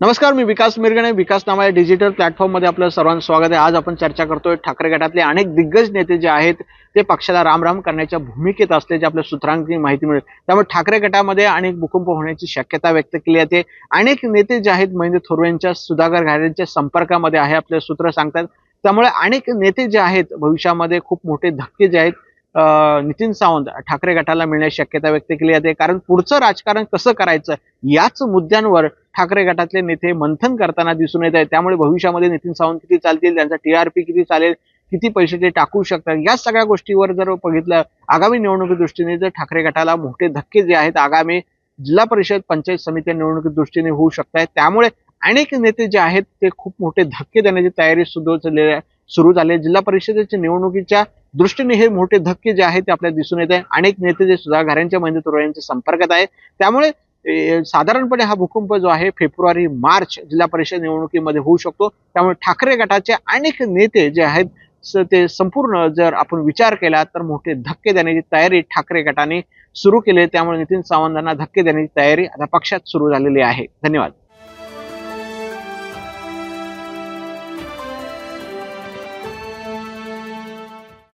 नमस्कार मी विकास मिरगणे विकास नामा या डिजिटल प्लॅटफॉर्ममध्ये आपलं सर्वांचं स्वागत आहे. आज आपण चर्चा करतोय ठाकरे गटातले अनेक दिग्गज नेते जे आहेत ते पक्षाला रामराम करण्याच्या भूमिकेत असल्याची आपल्या सूत्रांची माहिती मिळेल. त्यामुळे ठाकरे गटामध्ये अनेक भूकंप होण्याची शक्यता व्यक्त केली जाते. अनेक नेते जे आहेत महेंद्र थोरवे यांच्या सुधाकर घारेंच्या संपर्कामध्ये आहे आपले सूत्र सांगतात. त्यामुळे अनेक नेते जे आहेत भविष्यामध्ये खूप मोठे धक्के जे आहेत नितीन सावंत ठाकरे गटाला मिळण्याची शक्यता व्यक्त केली जाते. कारण पुढचं राजकारण कसं करायचं याच मुद्द्यांवर ठाकरे गटातले नेते मंथन करताना दिसून येत आहेत. त्यामुळे भविष्यामध्ये नितीन सावंत किती चालतील त्यांचा टीआरपी किती चालेल किती पैसे ते टाकू शकतात या सगळ्या गोष्टीवर जर बघितलं आगामी निवडणुकी दृष्टीने जर ठाकरे गटाला मोठे धक्के जे आहेत आगामी जिल्हा परिषद पंचायत समिती निवडणुकी दृष्टीने होऊ शकत आहेत त्यामुळे अनेक नेते जे आहेत ते खूप मोठे धक्के देण्याची तयारी सुद्धा सुरू झाली जिल्हा परिषदेच्या निवडणुकीच्या दृष्टीने हे मोठे धक्के जे आहेत ते आपल्याला दिसून येत आहे अनेक नेते जे सुधा घरांच्या महेंद्र थोरात यांच्या संपर्कात आहेत. त्यामुळे साधारणपणे हा भूकंप जो आहे फेब्रुवारी मार्च जिल्हा परिषद निवडणुकीमध्ये होऊ शकतो. त्यामुळे ठाकरे गटाचे अनेक नेते जे आहेत स- ते संपूर्ण जर आपण विचार केला तर मोठे धक्के देण्याची तयारी ठाकरे गटाने सुरू केली त्यामुळे नितीन सावंतांना धक्के देण्याची तयारी आता पक्षात सुरू झालेली आहे. धन्यवाद.